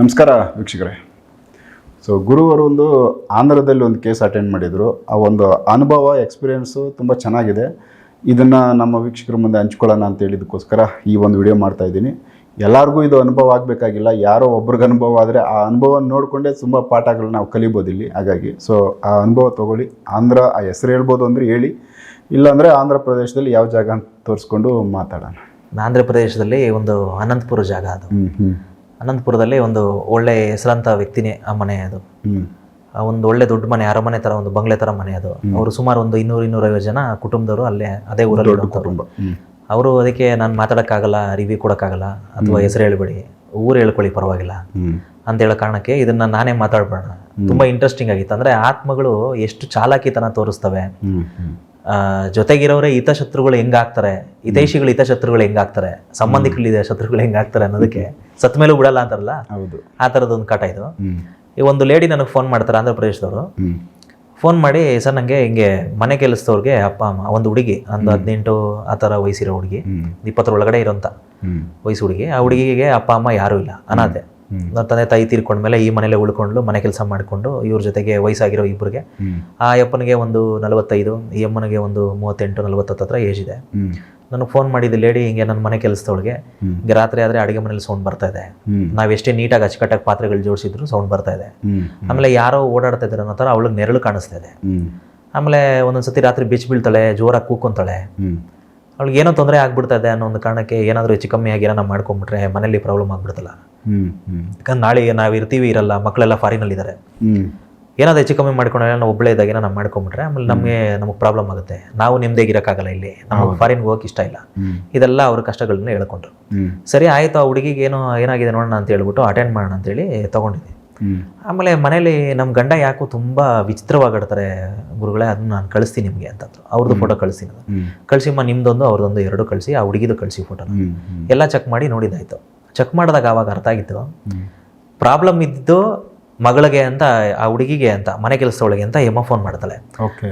ನಮಸ್ಕಾರ ವೀಕ್ಷಕರೇ. ಸೊ ಗುರುವರು ಒಂದು ಆಂಧ್ರದಲ್ಲಿ ಒಂದು ಕೇಸ್ ಅಟೆಂಡ್ ಮಾಡಿದರು. ಆ ಒಂದು ಅನುಭವ ಎಕ್ಸ್ಪೀರಿಯೆನ್ಸು ತುಂಬ ಚೆನ್ನಾಗಿದೆ. ಇದನ್ನು ನಮ್ಮ ವೀಕ್ಷಕರ ಮುಂದೆ ಹಂಚ್ಕೊಳ್ಳೋಣ ಅಂತ ಹೇಳಿದಕ್ಕೋಸ್ಕರ ಈ ಒಂದು ವಿಡಿಯೋ ಮಾಡ್ತಾ ಇದ್ದೀನಿ. ಎಲ್ಲರಿಗೂ ಇದು ಅನುಭವ ಆಗಬೇಕಾಗಿಲ್ಲ. ಯಾರೋ ಒಬ್ರಿಗೆ ಅನುಭವ ಆದರೆ ಆ ಅನುಭವ ನೋಡಿಕೊಂಡೇ ತುಂಬ ಪಾಠಗಳನ್ನ ನಾವು ಕಲಿಬೋದು ಇಲ್ಲಿ. ಹಾಗಾಗಿ ಸೊ ಆ ಅನುಭವ ತೊಗೊಳ್ಳಿ. ಆಂಧ್ರ ಆ ಹೆಸರು ಹೇಳ್ಬೋದು ಅಂದರೆ ಹೇಳಿ. ಇಲ್ಲಾಂದರೆ ಆಂಧ್ರ ಪ್ರದೇಶದಲ್ಲಿ ಯಾವ ಜಾಗ ಅಂತ ತೋರಿಸ್ಕೊಂಡು ಮಾತಾಡೋಣ. ಆಂಧ್ರ ಪ್ರದೇಶದಲ್ಲಿ ಒಂದು ಅನಂತಪುರ ಜಾಗ ಅದು. ಹ್ಞೂ ಹ್ಞೂ ಅನಂತಪುರದಲ್ಲಿ ಒಂದು ಒಳ್ಳೆ ಹೆಸರಂತ ವ್ಯಕ್ತಿನೇ ಆ ಮನೆ ಅದು. ಆ ಒಂದು ಒಳ್ಳೆ ದೊಡ್ಡ ಮನೆ ಅರಮನೆ ತರ ಒಂದು ಬಂಗ್ಲೆ ತರ ಮನೆ ಅದು. ಅವರು ಸುಮಾರು ಒಂದು ಇನ್ನೂರು ಇನ್ನೂರೈವತ್ತು ಜನ ಕುಟುಂಬದವರು ಅಲ್ಲೇ ಅದೇ ಊರಲ್ಲಿ ಕುಟುಂಬ. ಅವರು ಅದಕ್ಕೆ ನಾನು ಮಾತಾಡೋಕ್ಕಾಗಲ್ಲ ರಿವ್ಯೂ ಕೊಡೋಕ್ಕಾಗಲ್ಲ ಅಥವಾ ಹೆಸರು ಹೇಳ್ಬೇಡಿ ಊರು ಹೇಳ್ಕೊಳ್ಳಿ ಪರವಾಗಿಲ್ಲ ಅಂತ ಹೇಳೋ ಕಾರಣಕ್ಕೆ ಇದನ್ನ ನಾನೇ ಮಾತಾಡ್ಬೋಣ ತುಂಬಾ ಇಂಟ್ರೆಸ್ಟಿಂಗ್ ಆಗಿತ್ತು. ಅಂದ್ರೆ ಆತ್ಮಗಳು ಎಷ್ಟು ಚಾಲಾಕಿತನ ತೋರಿಸ್ತವೆ. ಜೊತೆಗಿರೋರೇ ಹಿತಶತ್ರುಗಳು ಹೆಂಗಾಗ್ತಾರೆ? ಹಿತೈಷಿಗಳು ಹಿತಶತ್ರುಗಳು ಹೆಂಗಾಗ್ತಾರೆ? ಸಂಬಂಧಿಕರು ಶತ್ರುಗಳು ಹೆಂಗಾಗ್ತಾರೆ ಅನ್ನೋದಕ್ಕೆ ಸತ್ ಮೇಲೂ ಬಿಡಲ್ಲ ಅಂತಾರಲ್ಲ? ಹೌದು. ಆ ಥರದೊಂದು ಕಾಟ ಇದು. ಈ ಒಂದು ಲೇಡಿ ನನಗೆ ಫೋನ್ ಮಾಡ್ತಾರೆ ಆಂಧ್ರ ಪ್ರದೇಶದವರು. ಫೋನ್ ಮಾಡಿ ಸರ್ ನನಗೆ ಹಿಂಗೆ ಮನೆ ಕೆಲಸದವ್ರಿಗೆ ಅಪ್ಪ ಅಮ್ಮ ಒಂದು ಹುಡುಗಿ ಒಂದು ಹದಿನೆಂಟು ಆ ಥರ ವಯಸ್ಸಿರೋ ಹುಡುಗಿ ಇಪ್ಪತ್ತರ ಒಳಗಡೆ ಇರೋಂಥ ವಯಸ್ಸು ಹುಡುಗಿ. ಆ ಹುಡುಗಿಗೆ ಅಪ್ಪ ಅಮ್ಮ ಯಾರೂ ಇಲ್ಲ ಅನಾಥೆ. ನನ್ನ ತಂದೆ ತಾಯಿ ತೀರ್ಕೊಂಡ್ಮೇಲೆ ಈ ಮನೇಲೆ ಉಳ್ಕೊಂಡು ಮನೆ ಕೆಲಸ ಮಾಡಿಕೊಂಡು ಇವ್ರ ಜೊತೆಗೆ ವಯಸ್ಸಾಗಿರೋ ಇಬ್ಬರಿಗೆ ಆ ಅಪ್ಪನಿಗೆ ಒಂದು ನಲವತ್ತೈದು ಈ ಅಮ್ಮನಿಗೆ ಒಂದು ಮೂವತ್ತೆಂಟು ನಲವತ್ತತ್ತು ಹತ್ರ ಏಜ್ ಇದೆ ನನಗೆ ಫೋನ್ ಮಾಡಿದ್ದು ಲೇಡಿ ಹಿಂಗೆ ನನ್ನ ಮನೆ ಕೆಲಸದವಳಿಗೆ. ಹಿಂಗೆ ರಾತ್ರಿ ಆದರೆ ಅಡುಗೆ ಮನೇಲಿ ಸೌಂಡ್ ಬರ್ತಾ ಇದೆ. ನಾವು ಎಷ್ಟೇ ನೀಟಾಗಿ ಅಚ್ಚುಕಟ್ಟಾಗಿ ಪಾತ್ರೆಗಳು ಜೋಡಿಸಿದ್ರು ಸೌಂಡ್ ಬರ್ತಾ ಇದೆ. ಆಮೇಲೆ ಯಾರೋ ಓಡಾಡ್ತಾ ಇದ್ದಾರೆ ಅನ್ನೋ ಥರ ಅವಳಿಗೆ ನೆರಳು ಕಾಣಿಸ್ತಾ ಇದೆ. ಆಮೇಲೆ ಒಂದೊಂದು ಸತಿ ರಾತ್ರಿ ಬಿಚ್ಚು ಬೀಳ್ತಾಳೆ ಜೋರಾಗಿ ಕೂಕೊಂತಾಳೆ ಅವಳಿಗೆ ಏನೋ ತೊಂದರೆ ಆಗ್ಬಿಡ್ತಾ ಇದೆ ಅನ್ನೋ ಒಂದು ಕಾರಣಕ್ಕೆ ಏನಾದರೂ ಹೆಚ್ಚು ಕಮ್ಮಿ ಆಗಿ ಏನೋ ಮಾಡ್ಕೊಂಬಿಟ್ರೆ ಮನೇಲಿ ಪ್ರಾಬ್ಲಮ್ ಆಗ್ಬಿಡ್ತಲ್ಲ. ಹ್ಮ್. ಯಾಕಂದ್ರೆ ನಾಳೆ ನಾವು ಇರ್ತೀವಿ ಇರಲ್ಲ ಮಕ್ಕಳೆಲ್ಲ ಫಾರಿನಲ್ಲಿದ್ದಾರೆ ಏನಾದ್ರು ಹೆಚ್ಚು ಕಮ್ಮಿ ಮಾಡ್ಕೊಂಡ್ರೆ ನಾವು ಒಬ್ಬಳೇ ಇದ್ದಾಗ ಏನೋ ನಾವು ಮಾಡ್ಕೊಂಬಿಟ್ರೆ ಆಮೇಲೆ ನಮಗೆ ನಮಗೆ ಪ್ರಾಬ್ಲಮ್ ಆಗುತ್ತೆ. ನಾವು ನಿಮ್ದೇ ಇರೋಕ್ಕಾಗಲ್ಲ ಇಲ್ಲಿ. ನಮಗೆ ಫಾರಿನ್ಗೆ ಹೋಗಕ್ಕೆ ಇಷ್ಟ ಇಲ್ಲ. ಇದೆಲ್ಲ ಅವ್ರ ಕಷ್ಟಗಳನ್ನ ಹೇಳ್ಕೊಂಡ್ರು. ಸರಿ ಆಯಿತು ಆ ಹುಡುಗಿಗೆ ಏನೋ ಏನಾಗಿದೆ ನೋಡೋಣ ಅಂತ ಹೇಳ್ಬಿಟ್ಟು ಅಟೆಂಡ್ ಮಾಡೋಣ ಅಂತೇಳಿ ತೊಗೊಂಡಿದ್ದೆ. ಆಮೇಲೆ ಮನೇಲಿ ನಮ್ಮ ಗಂಡ ಯಾಕೋ ತುಂಬ ವಿಚಿತ್ರವಾಗಿಡ್ತಾರೆ ಗುರುಗಳೇ ಅದನ್ನ ನಾನು ಕಳಿಸ್ತೀನಿ ನಿಮಗೆ ಅಂತಂದ್ರು. ಅವ್ರದ್ದು ಫೋಟೋ ಕಳಿಸ್ತೀನಿ ಕಳಿಸಿಮ್ಮ ನಿಮ್ದೊಂದು ಅವ್ರದ್ದೊಂದು ಎರಡು ಕಳಿಸಿ ಆ ಹುಡುಗಿದು ಕಳಿಸಿ ಫೋಟೋ ಎಲ್ಲ ಚೆಕ್ ಮಾಡಿ ನೋಡಿದಾಯ್ತು ಚೆಕ್ ಮಾಡಿದಾಗ ಆವಾಗ ಅರ್ಥ ಆಗಿತ್ತು. ಪ್ರಾಬ್ಲಮ್ ಇದ್ದು ಮಗಳಿಗೆ ಅಂತ ಆ ಹುಡುಗಿಗೆ ಅಂತ ಮನೆ ಕೆಲಸದೊಳಗೆ ಅಂತ ಎಮ್ಮ ಫೋನ್ ಮಾಡ್ತಾಳೆ.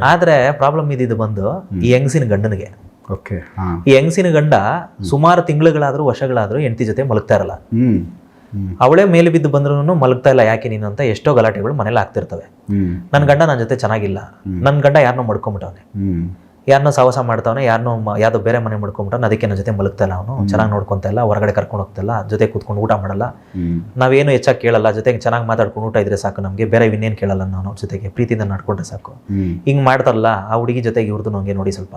ಆದರೆ ಪ್ರಾಬ್ಲಮ್ ಇದ್ದಿದ್ದು ಬಂದು ಈ ಹೆಂಗಸಿನ ಗಂಡನಿಗೆ. ಈ ಹೆಂಗಸಿನ ಗಂಡ ಸುಮಾರು ತಿಂಗಳುಗಳಾದರೂ ವರ್ಷಗಳಾದ್ರೂ ಹೆಂಡತಿ ಜೊತೆ ಮಲಗ್ತಾ ಇರಲ್ಲ. ಅವಳೇ ಮೇಲೆ ಬಿದ್ದು ಬಂದ್ರೂ ಮಲಗ್ತಾ ಇಲ್ಲ ಯಾಕೆ ನೀನು? ಅಂತ ಎಷ್ಟೋ ಗಲಾಟೆಗಳು ಮನೇಲಿ ಆಗ್ತಿರ್ತವೆ. ನನ್ನ ಗಂಡ ನನ್ನ ಜೊತೆ ಚೆನ್ನಾಗಿಲ್ಲ. ನನ್ನ ಗಂಡ ಯಾರನ್ನೋ ಮಡ್ಕೊಂಬಿಟ್ಟವನೇ ಯಾರನ್ನೋ ಸಾವಸ ಮಾಡ್ತಾವನೆ ಯಾರನ್ನೋ ಯಾವ್ದೋ ಬೇರೆ ಮನೆ ಮಾಡ್ಕೊಂಬಿಟ್ಟವನೆ ಅದಕ್ಕೆ ನನ್ನ ಜೊತೆ ಮಲಗ್ತಾ ಇಲ್ಲ ಅವನು. ಚೆನ್ನಾಗಿ ನೋಡ್ಕೊಂತ ಇಲ್ಲ ಹೊರಗಡೆ ಕರ್ಕೊಂಡು ಹೋಗ್ತಲ್ಲ ಜೊತೆ ಕೂತ್ಕೊಂಡು ಊಟ ಮಾಡಲ್ಲ. ನಾವೇನು ಹೆಚ್ಚಾಗಿ ಕೇಳಲ್ಲ ಜೊತೆಗೆ ಚೆನ್ನಾಗಿ ಮಾತಾಡ್ಕೊಂಡು ಊಟ ಇದ್ರೆ ಸಾಕು ನಮಗೆ ಬೇರೆ ಇನ್ನೇನು ಕೇಳಲ್ಲ ನಾನು ಜೊತೆಗೆ ಪ್ರೀತಿಯಿಂದ ನಡ್ಕೊಂಡ್ರೆ ಸಾಕು. ಹಿಂಗೆ ಮಾಡ್ತಾರಲ್ಲ ಆ ಹುಡುಗಿ ಜೊತೆಗೆ ಇವ್ರದ್ದು ನನಗೆ ನೋಡಿ ಸ್ವಲ್ಪ.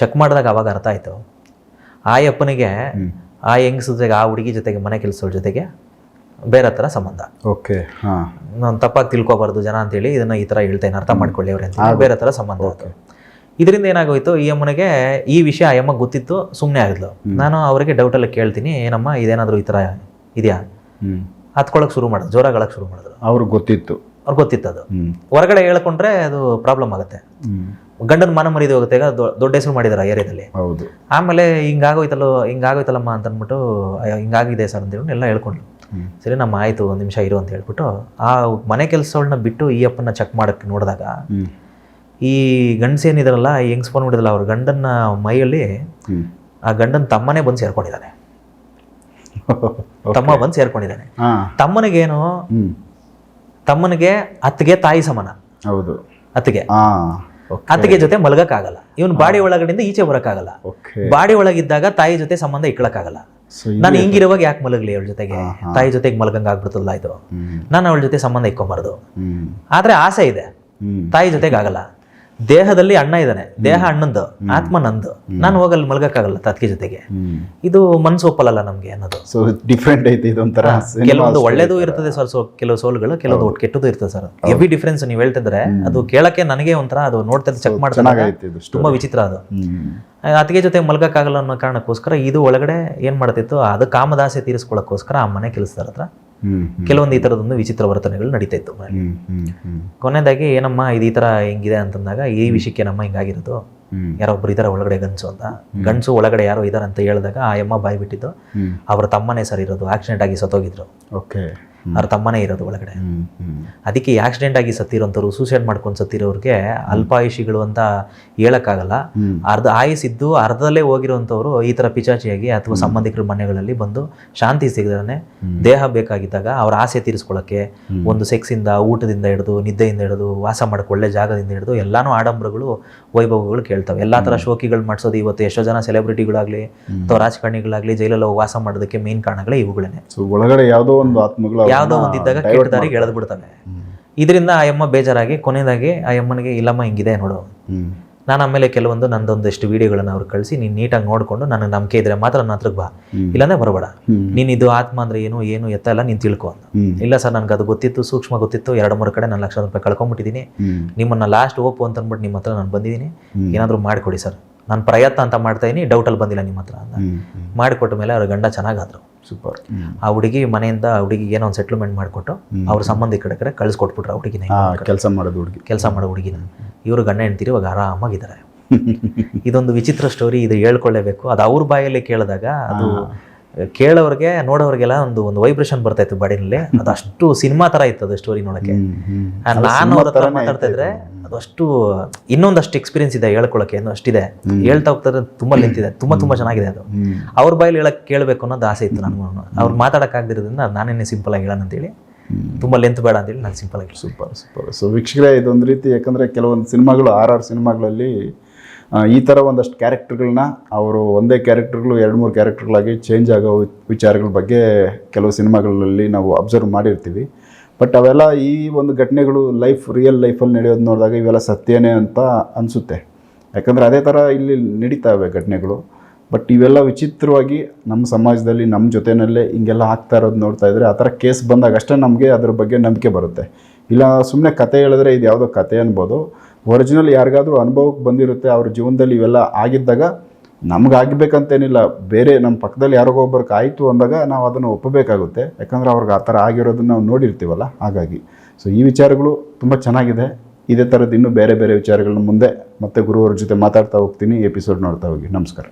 ಚೆಕ್ ಮಾಡಿದಾಗ ಅವಾಗ ಅರ್ಥ ಆಯಿತು. ಆ ಅಪ್ಪನಿಗೆ ಆ ಹೆಂಗಸ ಜೊತೆಗೆ ಆ ಹುಡುಗಿ ಜೊತೆಗೆ ಮನೆ ಕೆಲಸದ ಜೊತೆಗೆ ಬೇರೆ ಥರ ಸಂಬಂಧ. ಓಕೆ ನಾನು ತಪ್ಪಾಗಿ ತಿಳ್ಕೊಬಾರ್ದು ಜನ ಅಂತೇಳಿ ಇದನ್ನ ಈ ಥರ ಹೇಳ್ತೇನೆ ಅರ್ಥ ಮಾಡ್ಕೊಳ್ಳಿ ಅವ್ರೆ ಬೇರೆ ಥರ ಸಂಬಂಧ ಆಯ್ತು ಇದರಿಂದ ಏನಾಗೋಯ್ತು ಈ ಅಮ್ಮನಿಗೆ ಈ ವಿಷಯ ಆ ಅಮ್ಮ ಗೊತ್ತಿತ್ತು ಸುಮ್ಮನೆ ಆಗಿದ್ಲು. ನಾನು ಅವರಿಗೆ ಡೌಟಲ್ಲಿ ಕೇಳ್ತೀನಿ ಏನಮ್ಮ ಇದೇನಾದರೂ ಈ ಥರ ಇದೆಯಾ? ಹತ್ಕೊಳಕ್ಕೆ ಶುರು ಮಾಡಿದ್ರು ಜೋರಾಗಳಕ್ಕೆ ಶುರು ಮಾಡಿದ್ರು. ಅವ್ರಿಗೆ ಗೊತ್ತಿತ್ತು. ಅವ್ರಿಗೆ ಗೊತ್ತಿತ್ತು ಅದು. ಹೊರಗಡೆ ಹೇಳ್ಕೊಂಡ್ರೆ ಅದು ಪ್ರಾಬ್ಲಮ್ ಆಗುತ್ತೆ. ಗಂಡನ ಮನ ಮರಿದು ಹೋಗುತ್ತೆ ಈಗ ದೊಡ್ಡ ಹೆಸರು ಮಾಡಿದಾರೆ ಏರಿಯಾದಲ್ಲಿ. ಹೌದು. ಆಮೇಲೆ ಹಿಂಗಾಗೋಯ್ತಲ್ಲೋ ಹಿಂಗಾಗೋಯ್ತಲ್ಲಮ್ಮ ಅಂತ ಅಂದ್ಬಿಟ್ಟು ಹಿಂಗಾಗಿದೆ ಸರ್ ಅಂತ ಹೇಳಿ ಎಲ್ಲ ಹೇಳ್ಕೊಂಡ್ರು. ಸರಿ ನಮ್ಮ ಆಯಿತು ಒಂದು ನಿಮಿಷ ಇರು ಅಂತ ಹೇಳ್ಬಿಟ್ಟು ಆ ಮನೆ ಕೆಲಸಗಳನ್ನ ಬಿಟ್ಟು ಈ ಅಪ್ಪನ ಚೆಕ್ ಮಾಡಕ್ಕೆ ನೋಡಿದಾಗ ಈ ಗಂಡಸೇನಿದಾರಲ್ಲ ಏನಿದ್ರಲ್ಲ ಹೆಂಗ್ಸ್ ಫೋನ್ ಮಾಡಿದಲ್ಲ ಅವ್ರ ಗಂಡನ ಮೈಯಲ್ಲಿ ಆ ಗಂಡನ ತಮ್ಮನೇ ಬಂದು ಸೇರ್ಕೊಂಡಿದ್ದಾನೆ ತಮ್ಮ ಬಂದು ಸೇರ್ಕೊಂಡಿದ್ದಾನೆ ತಮ್ಮನಿಗೇನು? ತಮ್ಮನಿಗೆ ಅತ್ತಿಗೆ ತಾಯಿ ಸಮಾನ. ಹೌದು. ಅತ್ತಿಗೆ. ಅತ್ತಿಗೆ ಜೊತೆ ಮಲಗಕ್ಕಾಗಲ್ಲ. ಇವನ್ ಬಾಡಿ ಒಳಗಡೆಯಿಂದ ಈಚೆ ಬರಕ್ಕಾಗಲ್ಲ. ಬಾಡಿ ಒಳಗಿದ್ದಾಗ ತಾಯಿ ಜೊತೆ ಸಂಬಂಧ ಇಕ್ಕಳಕ್ಕಾಗಲ್ಲ ನಾನು ಹಿಂಗಿರುವಾಗ ಯಾಕೆ ಮಲಗಲಿ ಅವಳ ಜೊತೆಗೆ? ತಾಯಿ ಜೊತೆಗೆ ಮಲಗಂಗ ಆಗ್ಬಿಡ್ತಲ್ಲ ಇದು. ನಾನು ಅವಳ ಜೊತೆ ಸಂಬಂಧ ಇಕ್ಕೊಂಬಾರ್ದು ಆದ್ರೆ ಆಸೆ ಇದೆ. ತಾಯಿ ಜೊತೆಗೆ ಆಗಲ್ಲ. ದೇಹದಲ್ಲಿ ಅಣ್ಣ ಇದ್ದಾನೆ. ದೇಹ ಅಣ್ಣಂದು ಆತ್ಮ ನಂದು. ನಾನು ಹೋಗಲ್ಲಿ ಮಲಗಕ್ಕಾಗಲ್ಲ ತಾತ್ಕೆ ಜೊತೆಗೆ. ಇದು ಮನ್ಸು ಒಪ್ಪಲ್ಲ ನಮ್ಗೆ ಅನ್ನೋದು. ಸೊ ಡಿಫ್ರೆಂಟ್ ಐತೆ ಇದೊಂಥರ ಕೆಲವೊಂದು ಒಳ್ಳೇದು ಇರ್ತದೆ ಸರ್ ಸೊ ಕೆಲವು ಸೋಲ್ಗಳು ಕೆಲವೊಂದು ಒಟ್ಟು ಕೆಟ್ಟದ್ದು ಇರ್ತದೆ ಸರ್. ಹೆವಿ ಡಿಫ್ರೆನ್ಸ್ ನೀವು ಹೇಳ್ತಿದ್ರೆ ಅದು ಕೇಳಕ್ಕೆ ನನಗೆ ಒಂಥರ ಅದು ನೋಡ್ತಾ ಚೆಕ್ ಮಾಡ್ತಾರೆ ತುಂಬಾ ವಿಚಿತ್ರ ಅದು. ಅತಿಗೆ ಜೊತೆ ಮಲಗಕ್ಕಾಗಲ್ಲ ಅನ್ನೋ ಕಾರಣಕ್ಕೋಸ್ಕರ ಇದು ಒಳಗಡೆ ಏನ್ ಮಾಡ್ತಿತ್ತು ಅದು ಕಾಮದಾಸೆ ತೀರಿಸ್ಕೊಳ್ಳೋಕ್ಕೋಸ್ಕರ ಆ ಮನೆ ಕೆಲಸದಾರ ಹತ್ರ ಕೆಲವೊಂದು ಈ ಥರದೊಂದು ವಿಚಿತ್ರ ವರ್ತನೆಗಳು ನಡೀತಾ ಇತ್ತು ಕೊನೆಯದಾಗಿ ಏನಮ್ಮ ಇದು ಈ ಥರ ಹಿಂಗಿದೆ ಅಂತಂದಾಗ ಈ ವಿಷಯಕ್ಕೆ ನಮ್ಮ ಹಿಂಗಾಗಿರೋದು. ಯಾರೋ ಒಬ್ರು ಇದಾರೆ ಒಳಗಡೆ ಗಂಡಸು ಅಂತ. ಗಂಡಸು ಒಳಗಡೆ ಯಾರೋ ಇದಾರೆ ಅಂತ ಹೇಳಿದಾಗ ಆ ಅಮ್ಮ ಬಾಯ್ ಬಿಟ್ಟಿದ್ದು ಅವ್ರ ತಮ್ಮನೇ ಸರ್ ಇರೋದು ಆಕ್ಸಿಡೆಂಟ್ ಆಗಿ ಸತ್ತೋಗಿದ್ರು. ಓಕೆ. ಅವ್ರ ತಮ್ಮನೇ ಇರೋದು ಒಳಗಡೆ. ಅದಕ್ಕೆ ಆಕ್ಸಿಡೆಂಟ್ ಆಗಿ ಸತ್ತಿರೋಂಥವ್ರು ಸೂಸೈಡ್ ಮಾಡ್ಕೊಂಡು ಸತ್ತಿರೋರಿಗೆ ಅಲ್ಪಾಯುಷಿಗಳು ಅಂತ ಹೇಳಕ್ಕಾಗಲ್ಲ. ಅರ್ಧ ಆಯುಸಿದ್ದು ಅರ್ಧದಲ್ಲೇ ಹೋಗಿರೋಂಥವ್ರು ಈ ಥರ ಪಿಚಾಚಿಯಾಗಿ ಅಥವಾ ಸಂಬಂಧಿಕರ ಮನೆಗಳಲ್ಲಿ ಬಂದು ಶಾಂತಿ ಸಿಗದೇ ದೇಹ ಬೇಕಾಗಿದ್ದಾಗ ಅವ್ರ ಆಸೆ ತೀರಿಸ್ಕೊಳ್ಳೋಕ್ಕೆ ಒಂದು ಸೆಕ್ಸಿಂದ ಊಟದಿಂದ ಹಿಡಿದು ನಿದ್ದೆಯಿಂದ ಹಿಡಿದು ವಾಸ ಮಾಡಕ್ಕೆ ಒಳ್ಳೆ ಜಾಗದಿಂದ ಹಿಡಿದು ಎಲ್ಲಾನು ಆಡಂಬರಗಳು ವೈಭವಗಳು ಕೇಳ್ತವೆ. ಎಲ್ಲಾ ಥರ ಶೋಕಿಗಳು ಮಾಡಿಸೋದು ಇವತ್ತು ಎಷ್ಟೋ ಜನ ಸೆಲೆಬ್ರಿಟಿಗಳಾಗಲಿ ಅಥವಾ ರಾಜಕಾರಣಿಗಳಾಗಲಿ ಜೈಲಲ್ಲಿ ವಾಸ ಮಾಡೋದಕ್ಕೆ ಮೇನ್ ಕಾರಣಗಳೇ ಇವುಗಳೇ ಒಳಗಡೆ ಯಾವುದೋ ಒಂದು ಆತ್ಮಗಳು ಯಾವುದೋ ಒಂದಿದ್ದಾಗ ಕೆಟ್ಟ ದಾರಿಗೆ ಎಳೆದು ಬಿಡ್ತಾನೆ. ಇದರಿಂದ ಆ ಯಮ್ಮ ಬೇಜಾರಾಗಿ ಕೊನೆಯದಾಗಿ ಆ ಯಮ್ಮನಿಗೆ ಇಲ್ಲಮ್ಮ ಹಿಂಗಿದೆ ನೋಡು. ನಾನು ಆಮೇಲೆ ಕೆಲವೊಂದು ನಂದೊಂದಿಷ್ಟು ವಿಡಿಯೋಗಳನ್ನ ಅವ್ರು ಕಳಿಸಿ ನೀನು ನೀಟಾಗಿ ನೋಡ್ಕೊಂಡು ನನಗೆ ನಂಬಿಕೆ ಇದ್ರೆ ಮಾತ್ರ ನನ್ನ ಹತ್ರಕ್ಕೆ ಬಾ. ಇಲ್ಲಾಂದ್ರೆ ಬರಬೇಡ. ನೀನು ಇದು ಆತ್ಮ ಅಂದ್ರೆ ಏನು ಏನು ಎತ್ತ ಎಲ್ಲ ನೀನು ತಿಳ್ಕೊ ಅಂತ. ಇಲ್ಲ ಸರ್ ನನಗೆ ಅದು ಗೊತ್ತಿತ್ತು ಸೂಕ್ಷ್ಮ ಗೊತ್ತಿತ್ತು ಎರಡು ಮೂರು ಕಡೆ ನಾನು ಲಕ್ಷ ರೂಪಾಯಿ ಕಳ್ಕೊಂಬಿಟ್ಟಿದ್ದೀನಿ ಹ್ಮ್. ನಿಮ್ಮನ್ನ ಲಾಸ್ಟ್ ಓಪು ಅಂತ ಅಂದ್ಬಿಟ್ಟು ನಿಮ್ಮ ಹತ್ರ ನಾನು ಬಂದಿದ್ದೀನಿ. ಏನಾದರೂ ಮಾಡಿಕೊಡಿ ಸರ್. ನಾನು ಪ್ರಯತ್ನ ಅಂತ ಮಾಡ್ತಾ ಇದೀನಿ ಡೌಟಲ್ಲಿ ಬಂದಿಲ್ಲ ನಿಮ್ಮ ಹತ್ರ ಅಂತ. ಮಾಡಿಕೊಟ್ಟ ಮೇಲೆ ಅವ್ರ ಗಂಡ ಚೆನ್ನಾಗಾದ್ರು ಸೂಪರ್ ಆ ಹುಡುಗಿ ಮನೆಯಿಂದ ಹುಡುಗಿ ಹುಡುಗಿಗೆ ಏನೋ ಒಂದು ಸೆಟ್ಲ್ಮೆಂಟ್ ಮಾಡಿಕೊಟ್ಟು ಅವ್ರ ಸಂಬಂಧಿಕರ ಕಡೆ ಕಳಿಸ್ಕೊಟ್ಬಿಟ್ರು ಆ ಹುಡುಗಿನ ಕೆಲಸ ಮಾಡೋದು ಹುಡುಗಿ. ಕೆಲಸ ಮಾಡೋ ಹುಡುಗಿನ. ಇವರು ಗಂಡ ಹೆಂಡ್ತಿರು ಇವಾಗ ಆರಾಮಾಗಿದ್ದಾರೆ. ಇದೊಂದು ವಿಚಿತ್ರ ಸ್ಟೋರಿ ಇದು ಹೇಳ್ಕೊಳ್ಳೇಬೇಕು. ಅದು ಅವ್ರ ಬಾಯಲ್ಲಿ ಕೇಳಿದಾಗ ಅದು ಕೇಳೋರಿಗೆ ನೋಡೋರಿಗೆಲ್ಲ ಒಂದು ಒಂದು ವೈಬ್ರೇಷನ್ ಬರ್ತಾ ಇತ್ತು ಬಾಡಿನಲ್ಲಿ. ಅದು ಅಷ್ಟು ಸಿನಿಮಾ ತರ ಇತ್ತು ಅದು ಸ್ಟೋರಿ ನೋಡಕ್ಕೆ. ನಾನು ಅವ್ರ ಹತ್ರ ಮಾತಾಡ್ತಾ ಇದ್ರೆ ಅದು ಅಷ್ಟು ಇನ್ನೊಂದಷ್ಟು ಎಕ್ಸ್ಪೀರಿಯನ್ಸ್ ಇದೆ ಹೇಳ್ಕೊಳಕ್ಕೆ ಇನ್ನೂ ಅಷ್ಟಿದೆ. ಹೇಳ್ತಾ ಹೋಗ್ತಾರೆ ತುಂಬಾ ನಿಂತಿದೆ ತುಂಬಾ ತುಂಬಾ ಚೆನ್ನಾಗಿದೆ ಅದು. ಅವ್ರ ಬಾಯಲ್ಲಿ ಹೇಳಕ್ ಕೇಳಬೇಕು ಅನ್ನೋದು ಆಸೆ ಇತ್ತು ನನಗೂ ಅವ್ರು ಮಾತಾಡಕ್ಕಾಗದಿರೋದ್ರಿಂದ ನಾನೇನೆ ಸಿಂಪಲ್ ಆಗಿ ಹೇಳೋಣ ಅಂತೇಳಿ. ತುಂಬಾ ಲೆಂತ್ ಬೇಡ ಅಂತೇಳಿ ನಾನು ಸಿಂಪಲ್ ಆಗಿ ಸೂಪರ್ ಸೂಪರ್. ಸೊ ವೀಕ್ಷಕರೇ ಇದೊಂದು ರೀತಿ ಯಾಕಂದ್ರೆ ಕೆಲವೊಂದು ಸಿನಿಮಾಗಳು ಆರ್ ಆರ್ ಸಿನಿಮಾಗಳಲ್ಲಿ ಈ ಥರ ಒಂದಷ್ಟು ಕ್ಯಾರೆಕ್ಟರ್ಗಳನ್ನ ಅವರು ಒಂದೇ ಕ್ಯಾರೆಕ್ಟರ್ಗಳು ಎರಡು ಮೂರು ಕ್ಯಾರೆಕ್ಟರ್ಗಳಾಗಿ ಚೇಂಜ್ ಆಗೋ ವಿಚಾರಗಳ ಬಗ್ಗೆ ಕೆಲವು ಸಿನಿಮಾಗಳಲ್ಲಿ ನಾವು ಅಬ್ಸರ್ವ್ ಮಾಡಿರ್ತೀವಿ. ಬಟ್ ಅವೆಲ್ಲ ಈ ಒಂದು ಘಟನೆಗಳು ಲೈಫ್ ರಿಯಲ್ ಲೈಫಲ್ಲಿ ನಡೆಯೋದು ನೋಡಿದಾಗ ಇವೆಲ್ಲ ಸತ್ಯನೇ ಅಂತ ಅನಿಸುತ್ತೆ. ಯಾಕಂದರೆ ಅದೇ ಥರ ಇಲ್ಲಿ ನಡೀತಾವೆ ಘಟನೆಗಳು. ಬಟ್ ಇವೆಲ್ಲ ವಿಚಿತ್ರವಾಗಿ ನಮ್ಮ ಸಮಾಜದಲ್ಲಿ, ನಮ್ಮ ಜೊತೆಯಲ್ಲೇ ಹಿಂಗೆಲ್ಲ ಆಗ್ತಾ ಇರೋದು ನೋಡ್ತಾ ಇದ್ದರೆ ಆ ಥರ ಕೇಸ್ ಬಂದಾಗ ಅಷ್ಟೇ ನಮಗೆ ಅದ್ರ ಬಗ್ಗೆ ನಂಬಿಕೆ ಬರುತ್ತೆ. ಇಲ್ಲ ಸುಮ್ಮನೆ ಕತೆ ಹೇಳಿದ್ರೆ ಇದು ಯಾವುದೋ ಕತೆ ಅನ್ಬೋದು. ಒರಿಜಿನಲ್ ಯಾರಿಗಾದರೂ ಅನುಭವಕ್ಕೆ ಬಂದಿರುತ್ತೆ, ಅವ್ರ ಜೀವನದಲ್ಲಿ ಇವೆಲ್ಲ ಆಗಿದ್ದಾಗ ನಮ್ಗೆ ಆಗಬೇಕಂತೇನಿಲ್ಲ ಬೇರೆ ನಮ್ಮ ಪಕ್ಕದಲ್ಲಿ ಯಾರಿಗೋ ಒಬ್ಬರಿಗೆ ಆಯಿತು ಅಂದಾಗ ನಾವು ಅದನ್ನು ಒಪ್ಪಬೇಕಾಗುತ್ತೆ. ಯಾಕಂದರೆ ಅವ್ರಿಗೆ ಆ ಥರ ಆಗಿರೋದನ್ನ ನಾವು ನೋಡಿರ್ತೀವಲ್ಲ, ಹಾಗಾಗಿ. ಸೊ ಈ ವಿಚಾರಗಳು ತುಂಬ ಚೆನ್ನಾಗಿದೆ. ಇದೇ ಥರದ್ದು ಇನ್ನೂ ಬೇರೆ ಬೇರೆ ವಿಚಾರಗಳನ್ನ ಮುಂದೆ ಮತ್ತೆ ಗುರುವರ ಜೊತೆ ಮಾತಾಡ್ತಾ ಹೋಗ್ತೀನಿ. ಎಪಿಸೋಡ್ ನೋಡ್ತಾ ಹೋಗಿ. ನಮಸ್ಕಾರ.